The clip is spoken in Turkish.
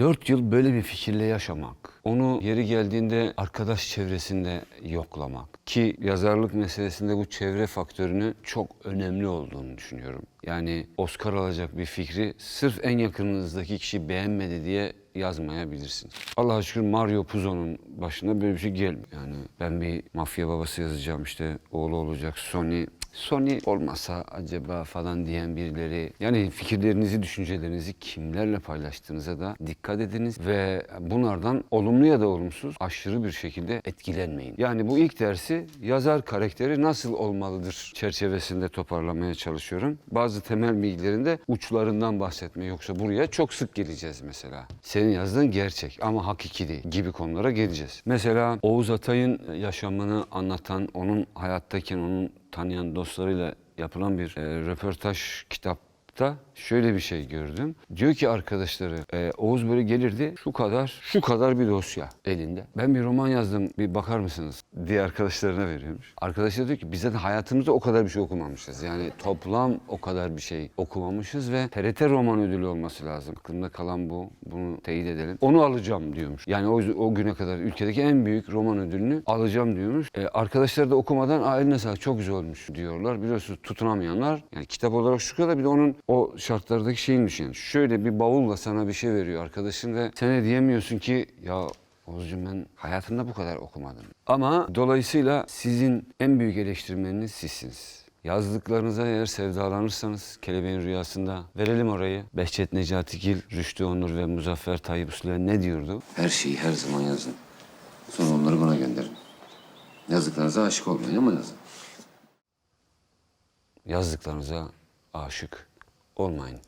Dört yıl böyle bir fikirle yaşamak, onu yeri geldiğinde arkadaş çevresinde yoklamak ki yazarlık meselesinde bu çevre faktörünü çok önemli olduğunu düşünüyorum. Yani Oscar alacak bir fikri sırf en yakınınızdaki kişi beğenmedi diye yazmayabilirsiniz. Allah'a şükür Mario Puzo'nun başına böyle bir şey gelmiyor. Yani ben bir mafya babası yazacağım işte oğlu olacak Sony Sony olmasa acaba falan diyen birileri yani fikirlerinizi, düşüncelerinizi kimlerle paylaştığınıza da dikkat ediniz ve bunlardan olumlu ya da olumsuz aşırı bir şekilde etkilenmeyin. Yani bu ilk dersi yazar karakteri nasıl olmalıdır çerçevesinde toparlamaya çalışıyorum. Bazı temel bilgilerinde uçlarından bahsetme yoksa buraya çok sık geleceğiz mesela. Senin yazdığın gerçek ama hakiki değil gibi konulara geleceğiz. Mesela Oğuz Atay'ın yaşamını anlatan, onun hayattayken onun tanıyan dostlarıyla yapılan bir e, röportaj kitapta şöyle bir şey gördüm. Diyor ki arkadaşları e, Oğuz böyle gelirdi şu kadar şu kadar bir dosya elinde. Ben bir roman yazdım bir bakar mısınız diye arkadaşlarına veriyormuş. Arkadaşlar diyor ki biz zaten hayatımızda o kadar bir şey okumamışız. Yani toplam o kadar bir şey okumamışız ve TRT roman ödülü olması lazım. Aklımda kalan bu. Bunu teyit edelim. Onu alacağım diyormuş. Yani o, o güne kadar ülkedeki en büyük roman ödülünü alacağım diyormuş. E, arkadaşlar da okumadan Aa, eline çok güzel olmuş diyorlar. Biliyorsunuz tutunamayanlar yani kitap olarak şu kadar bir de onun o şartlardaki şeyini düşün. Şöyle bir bavulla sana bir şey veriyor arkadaşın ve sen de diyemiyorsun ki ya Oğuzcuğum ben hayatımda bu kadar okumadım. Ama dolayısıyla sizin en büyük eleştirmeniniz sizsiniz. Yazdıklarınıza eğer sevdalanırsanız Kelebeğin Rüyası'nda verelim orayı. Behçet Necatigil, Rüştü Onur ve Muzaffer Tayyip Uslu'ya ne diyordu? Her şeyi her zaman yazın. Sonra onları bana gönderin. Yazdıklarınıza aşık olmayın ama yazın. Yazdıklarınıza aşık olmayın.